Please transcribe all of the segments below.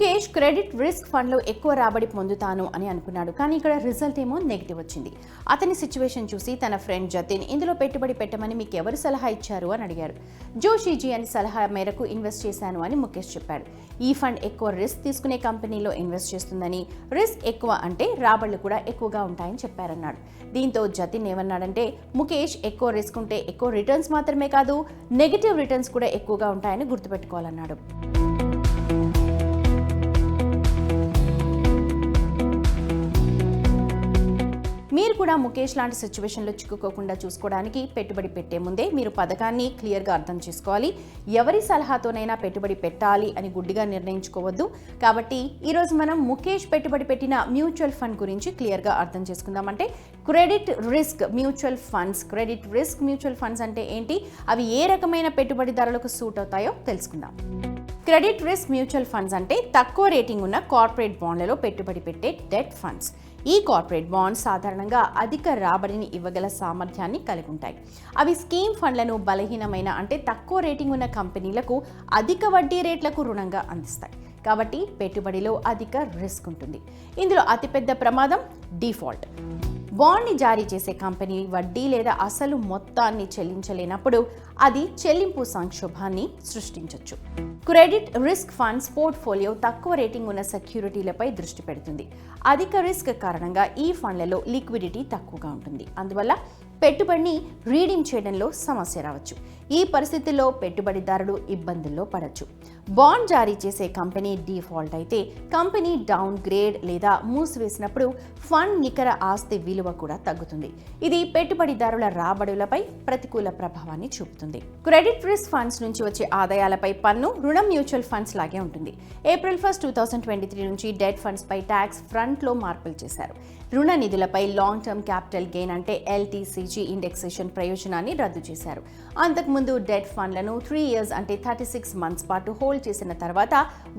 Mukesh credit risk ఫండ్లో ఎక్కువ రాబడి పొందుతాను అని అనుకున్నాడు. కానీ ఇక్కడ రిజల్ట్ ఏమో నెగిటివ్ వచ్చింది. అతని సిచ్యువేషన్ చూసి తన ఫ్రెండ్ జతిన్ ఇందులో పెట్టుబడి పెట్టమని మీకు ఎవరు సలహా ఇచ్చారు? అని అడిగారు. జోషీజీ అని సలహా మేరకు ఇన్వెస్ట్ చేశాను అని ముఖేష్ చెప్పాడు. ఈ ఫండ్ ఎక్కువ రిస్క్ తీసుకునే కంపెనీలో ఇన్వెస్ట్ చేస్తుందని రిస్క్ ఎక్కువ అంటే రాబడులు కూడా ఎక్కువగా ఉంటాయని చెప్పారన్నాడు. దీంతో జతిన్ ఏమన్నాడంటే ముఖేష్ ఎక్కువ రిస్క్ ఉంటే ఎక్కువ రిటర్న్స్ మాత్రమే కాదు నెగిటివ్ రిటర్న్స్ కూడా ఎక్కువగా ఉంటాయని గుర్తుపెట్టుకోవాలన్నాడు. మీరు కూడా ముఖేష్ లాంటి సిచ్యువేషన్లో చిక్కుకోకుండా చూసుకోవడానికి పెట్టుబడి పెట్టే ముందే మీరు పథకాన్ని క్లియర్గా అర్థం చేసుకోవాలి. ఎవరి సలహాతోనైనా పెట్టుబడి పెట్టాలి అని గుడ్డిగా నిర్ణయించుకోవద్దు. కాబట్టి ఈరోజు మనం ముఖేష్ పెట్టుబడి పెట్టిన మ్యూచువల్ ఫండ్ గురించి క్లియర్గా అర్థం చేసుకుందామంటే credit risk mutual funds credit risk mutual funds అంటే ఏంటి? అవి ఏ రకమైన పెట్టుబడిదారులకు సూట్ అవుతాయో తెలుసుకుందాం. క్రెడిట్ రిస్క్ మ్యూచువల్ ఫండ్స్ అంటే తక్కువ రేటింగ్ ఉన్న కార్పొరేట్ బాండ్లలో పెట్టుబడి పెట్టే డెట్ ఫండ్స్. ఈ కార్పొరేట్ బాండ్స్ సాధారణంగా అధిక రాబడిని ఇవ్వగల సామర్థ్యాన్ని కలిగి ఉంటాయి. అవి స్కీమ్ ఫండ్లను బలహీనమైన అంటే తక్కువ రేటింగ్ ఉన్న కంపెనీలకు అధిక వడ్డీ రేట్లకు రుణంగా అందిస్తాయి. కాబట్టి పెట్టుబడిలో అధిక రిస్క్ ఉంటుంది. ఇందులో అతిపెద్ద ప్రమాదం డిఫాల్ట్. బాండ్ని జారీ చేసే కంపెనీ వడ్డీ లేదా అసలు మొత్తాన్ని చెల్లించలేనప్పుడు అది చెల్లింపు సంక్షోభాన్ని సృష్టించవచ్చు క్రెడిట్ రిస్క్ ఫండ్స్ పోర్ట్ఫోలియో తక్కువ రేటింగ్ ఉన్న సెక్యూరిటీలపై దృష్టి పెడుతుంది. అధిక రిస్క్ కారణంగా ఈ ఫండ్లలో లిక్విడిటీ తక్కువగా ఉంటుంది. అందువల్ల పెట్టుబడిని రీడింగ్ చేయడంలో సమస్య రావచ్చు. ఈ పరిస్థితుల్లో పెట్టుబడిదారుడు ఇబ్బందుల్లో పడవచ్చు బాండ్ జారీ చేసే కంపెనీ డిఫాల్ట్ అయితే కంపెనీ డౌన్ గ్రేడ్ లేదా మూసివేసినప్పుడు ఫండ్ నికర ఆస్తి విలువ కూడా తగ్గుతుంది. ఇది పెట్టుబడిదారుల రాబడులపై ప్రతికూల ప్రభావాన్ని చూపుతుంది. క్రెడిట్ రిస్క్ ఫండ్స్ నుంచి వచ్చే ఆదాయాలపై పన్ను రుణం మ్యూచువల్ ఫండ్స్ లాగే ఉంటుంది. April first two thousand twenty three నుంచి డెట్ ఫండ్స్ పై ట్యాక్స్ ఫ్రంట్లో మార్పులు చేశారు. రుణ నిధులపై లాంగ్ టర్మ్ క్యాపిటల్ గెయిన్ అంటే ఎల్టీసీ ఎల్టీసీజీ ఇండెక్సేషన్ ప్రయోజనాన్ని రద్దు చేశారు. అంతకుముందు డెట్ ఫండ్లను త్రీ ఇయర్స్ అంటే థర్టీ సిక్స్ మంత్స్ పాటు హోల్డ్ చేసిన తర్వాత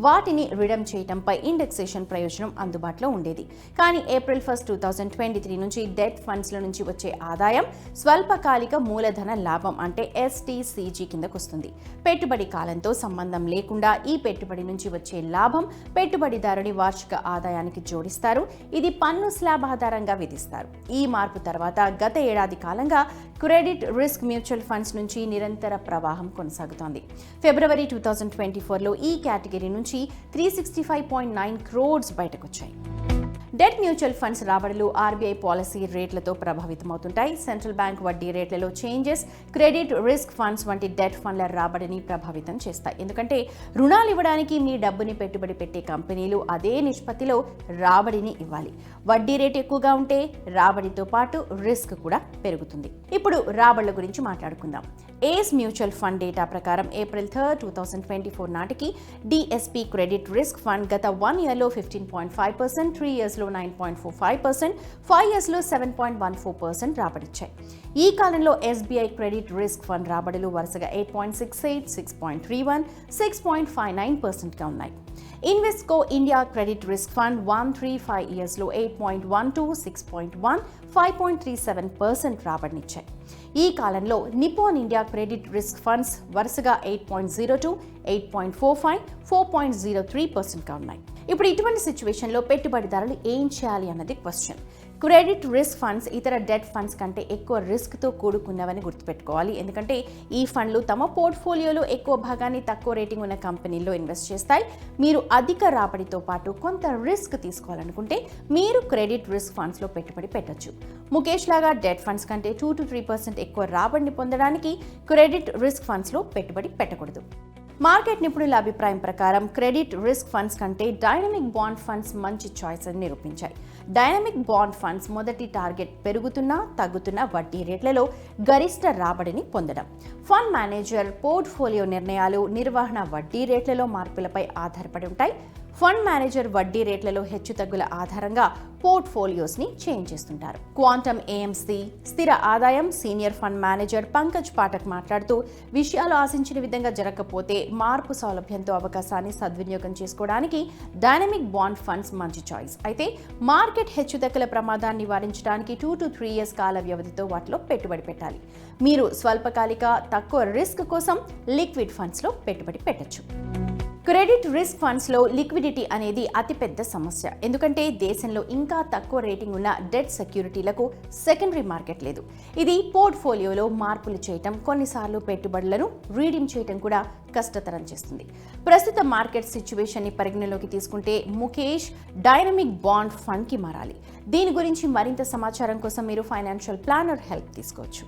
వాటిని రిడమ్ చేయడంపై ఇండెక్సేషన్ ప్రయోజనం అందుబాటులో ఉండేది. కానీ April first two thousand twenty three నుంచి డెట్ ఫండ్స్ల నుంచి వచ్చే ఆదాయం స్వల్పకాలిక మూలధన లాభం అంటే ఎస్టీసీజీ కిందకు వస్తుంది. పెట్టుబడి కాలంతో సంబంధం లేకుండా ఈ పెట్టుబడి నుంచి వచ్చే లాభం పెట్టుబడిదారుని వార్షిక ఆదాయానికి జోడిస్తారు. ఇది పన్ను స్లాబ్ ఆధారంగా విధిస్తారు. ఈ మార్పు తర్వాత గత ఏడాది కాలంగా క్రెడిట్ రిస్క్ మ్యూచువల్ ఫండ్స్ నుంచి నిరంతర ప్రవాహం కొనసాగుతోంది. ఫిబ్రవరి టూ థౌజండ్ ట్వంటీ ఫోర్లో ఈ కేటగిరీ నుంచి three sixty five point nine crores బయటకొచ్చాయి. Debt mutual funds రాబడులు ఆర్బీఐ పాలసీ రేట్లతో ప్రభావితమవుతుంటాయి. సెంట్రల్ బ్యాంక్ వడ్డీ రేట్లలో చేంజెస్ క్రెడిట్ రిస్క్ ఫండ్స్ వంటి డెట్ ఫండ్ల రాబడిని ప్రభావితం చేస్తాయి. ఎందుకంటే రుణాలు ఇవ్వడానికి మీ డబ్బుని పెట్టుబడి పెట్టే కంపెనీలు అదే నిష్పత్తిలో రాబడిని ఇవ్వాలి. వడ్డీ రేటు ఎక్కువగా ఉంటే రాబడితో పాటు రిస్క్ కూడా పెరుగుతుంది. ఇప్పుడు రాబడుల గురించి మాట్లాడుకుందాం. ఏస్ మ్యూచువల్ ఫండ్ డేటా ప్రకారం April third two thousand twenty four నాటికి డిఎస్పీ క్రెడిట్ రిస్క్ ఫండ్ గత వన్ ఇయర్లో fifteen point five percent three ఇయర్స్లో nine point four five percent five ఇయర్స్లో seven point one four percent రాబడిచ్చాయి. ఈ కాలంలో SBI credit risk fund రాబడులు వరుసగా eight point six eight six point three one six point five nine పర్సెంట్గా ఉన్నాయి. Invesco India credit risk fund one three five ఇయర్స్లో eight point one two six point one five point three seven percent రాబడినిచ్చాయి. ఈ కాలంలో Nippon India credit risk funds వరుసగా eight point zero two eight point four five four point zero three పర్సెంట్గా ఉన్నాయి. ఇప్పుడు ఇటువంటి సిచ్యువేషన్లో పెట్టుబడిదారులు ఏం చేయాలి అన్నది క్వశ్చన్. క్రెడిట్ రిస్క్ ఫండ్స్ ఇతర డెట్ ఫండ్స్ కంటే ఎక్కువ రిస్క్తో కూడుకున్నవని గుర్తుపెట్టుకోవాలి. ఎందుకంటే ఈ ఫండ్లు తమ పోర్ట్ఫోలియోలో ఎక్కువ భాగాన్ని తక్కువ రేటింగ్ ఉన్న కంపెనీల్లో ఇన్వెస్ట్ చేస్తాయి. మీరు అధిక రాబడితో పాటు కొంత రిస్క్ తీసుకోవాలనుకుంటే మీరు క్రెడిట్ రిస్క్ ఫండ్స్లో పెట్టుబడి పెట్టొచ్చు. ముఖేష్ లాగా డెట్ ఫండ్స్ కంటే టూ టు త్రీ పర్సెంట్ ఎక్కువ రాబడిని పొందడానికి క్రెడిట్ రిస్క్ ఫండ్స్లో పెట్టుబడి పెట్టకూడదు. మార్కెట్ నిపుణుల అభిప్రాయం ప్రకారం క్రెడిట్ రిస్క్ ఫండ్స్ కంటే డైనమిక్ బాండ్ ఫండ్స్ మంచి చాయిస్ అని నిరూపించాయి. డైనమిక్ బాండ్ ఫండ్స్ మొదటి టార్గెట్ పెరుగుతున్న తగ్గుతున్న వడ్డీ రేట్లలో గరిష్ట రాబడిని పొందడం. ఫండ్ మేనేజర్ పోర్ట్ఫోలియో నిర్ణయాలు నిర్వహణ వడ్డీ రేట్లలో మార్పులపై ఆధారపడి ఉంటాయి. ఫండ్ మేనేజర్ వడ్డీ రేట్లలో హెచ్చుతగ్గుల ఆధారంగా పోర్ట్ఫోలియోస్ని చేంజ్ చేస్తుంటారు. క్వాంటమ్ ఏఎంసీ స్థిర ఆదాయం senior fund manager Pankaj Pathak మాట్లాడుతూ విషయాలు ఆశించిన విధంగా జరగకపోతే మార్పు సౌలభ్యంతో అవకాశాన్ని సద్వినియోగం చేసుకోవడానికి డైనమిక్ బాండ్ ఫండ్స్ మంచి చాయిస్. అయితే మార్కెట్ హెచ్చుతగ్గుల ప్రమాదాన్ని నివారించడానికి టూ టు త్రీ ఇయర్స్ కాల వ్యవధితో వాటిలో పెట్టుబడి పెట్టాలి. మీరు స్వల్పకాలిక తక్కువ రిస్క్ కోసం లిక్విడ్ ఫండ్స్లో పెట్టుబడి పెట్టచ్చు. క్రెడిట్ రిస్క్ ఫండ్స్లో లిక్విడిటీ అనేది అతిపెద్ద సమస్య. ఎందుకంటే దేశంలో ఇంకా తక్కువ రేటింగ్ ఉన్న డెట్ సెక్యూరిటీలకు సెకండరీ మార్కెట్ లేదు. ఇది పోర్ట్ఫోలియోలో మార్పులు చేయటం కొన్నిసార్లు పెట్టుబడులను రీడీమ్ చేయటం కూడా కష్టతరం చేస్తుంది. ప్రస్తుత మార్కెట్ సిచ్యువేషన్ని పరిగణలోకి తీసుకుంటే ముఖేష్ డైనమిక్ బాండ్ ఫండ్కి మారాలి. దీని గురించి మరింత సమాచారం కోసం మీరు ఫైనాన్షియల్ ప్లానర్ హెల్ప్ తీసుకోవచ్చు.